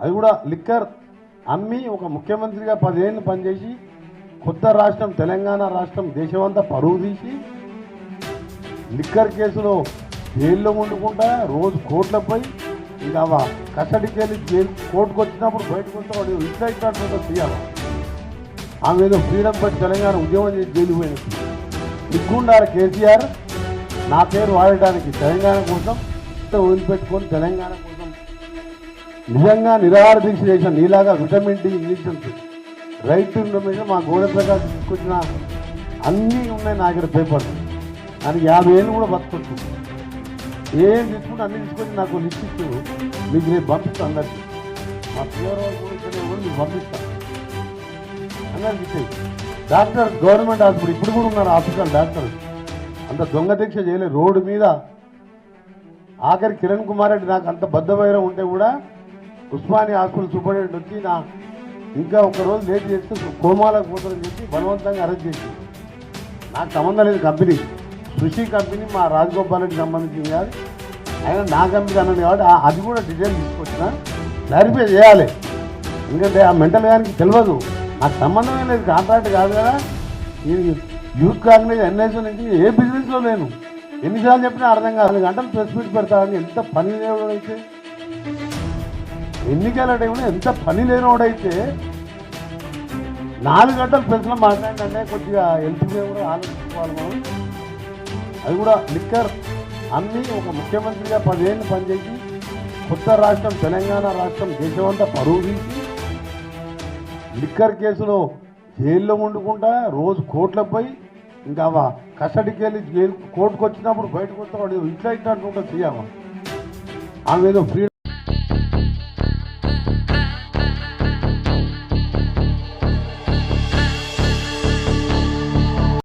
అది కూడా లిక్కర్. అమ్మి ఒక ముఖ్యమంత్రిగా పదిహేను పనిచేసి కొత్త రాష్ట్రం తెలంగాణ రాష్ట్రం దేశమంతా పరువు తీసి లిక్కర్ కేసులో జైల్లో వండుకుంటా రోజు కోర్టులపై ఇంకా అవ కస్టడీకి వెళ్ళి జైలు కోర్టుకు వచ్చినప్పుడు బయటకు వస్తే వాడు ఇట్లా తీయాలి. ఆమె ఏదో ఫ్రీడమ్ బట్ తెలంగాణ ఉద్యమం చేసి జైలు పోయినట్టు సిగ్గుండాలి కేసీఆర్ నా పేరు వాడడానికి తెలంగాణ కోసం వదిలిపెట్టుకొని తెలంగాణ కోసం నిజంగా నిరాహార దీక్ష చేసిన నీలాగా vitamin D injections right to information మా గోడ ప్రకాశ్ తీసుకొచ్చిన అన్నీ ఉన్నాయి నా దగ్గర పేపర్లు. దానికి యాభై ఏళ్ళు కూడా బతుకొచ్చింది ఏం తీసుకుంటే అన్ని తీసుకొచ్చి నాకు లిస్ట్ మీకు నేను పంపిస్తాను అందరికీ. మా పిల్లవాళ్ళు కూడా ఇక్కడ మీకు పంపిస్తాను అందరికి డాక్టర్ గవర్నమెంట్ హాస్పిటల్ ఇప్పుడు కూడా ఉన్నారు హాస్పిటల్ డాక్టర్ అంత దొంగ దీక్ష చేయలేదు. రోడ్డు మీద ఆఖరి కిరణ్ కుమార్ రెడ్డి నాకు అంత బద్దవైరం ఉంటే కూడా ఉస్మానియా హాస్పిటల్ సూపరింటెండెంట్ వచ్చి నా ఇంకా ఒక రోజు లేట్ చేస్తే కోమాలకు పోతుందని చెప్పి బలవంతంగా అరెస్ట్ చేసి నాకు సంబంధం లేదు కంపెనీ. కృషి కంపెనీ మా రాజగోపాల్ రెడ్డి సంబంధించింది కాదు. ఆయన నా కంపెనీ అన్నది కాబట్టి ఆ- అది కూడా డీటెయిల్ తీసుకొచ్చిన. క్లారిఫై చేయాలి. ఎందుకంటే ఆ మెంటల్ గానికి తెలియదు. నాకు సంబంధమే లేదు కాంట్రాక్ట్ కాదు కదా. ఈ యూత్ కాంగ్రెస్ ఎన్ఎస్ నుంచి ఏ బిజినెస్లో లేను. ఎన్నిసార్లు చెప్పినా అర్థం కాదు. గంటలు ప్రెస్ మీట్ పెడతాడని ఎంత పని అయితే. ఎన్నికల టైంలో ఎంత పని లేనివాడైతే నాలుగు గంటలు ప్రెస్లో మాట్లాడంటే కొద్దిగా ఎల్పీగా కూడా ఆలోచించుకోవాలి మనం. అది కూడా లిక్కర్ అన్ని ఒక ముఖ్యమంత్రిగా పదేళ్ళు పనిచేసి కొత్త రాష్ట్రం తెలంగాణ రాష్ట్రం దేశమంతా పరువు తీసి లిక్కర్ కేసులో జైల్లో వండుకుంటా రోజు కోట్లపై ఇంకా అవ కస్టడీకి వెళ్ళి జైలు కోర్టుకు వచ్చినప్పుడు బయటకు వస్తే వాడు ఇట్లా ఇట్లా అంటుంటా తీయాలి ఆమె ఏదో ఫ్రీ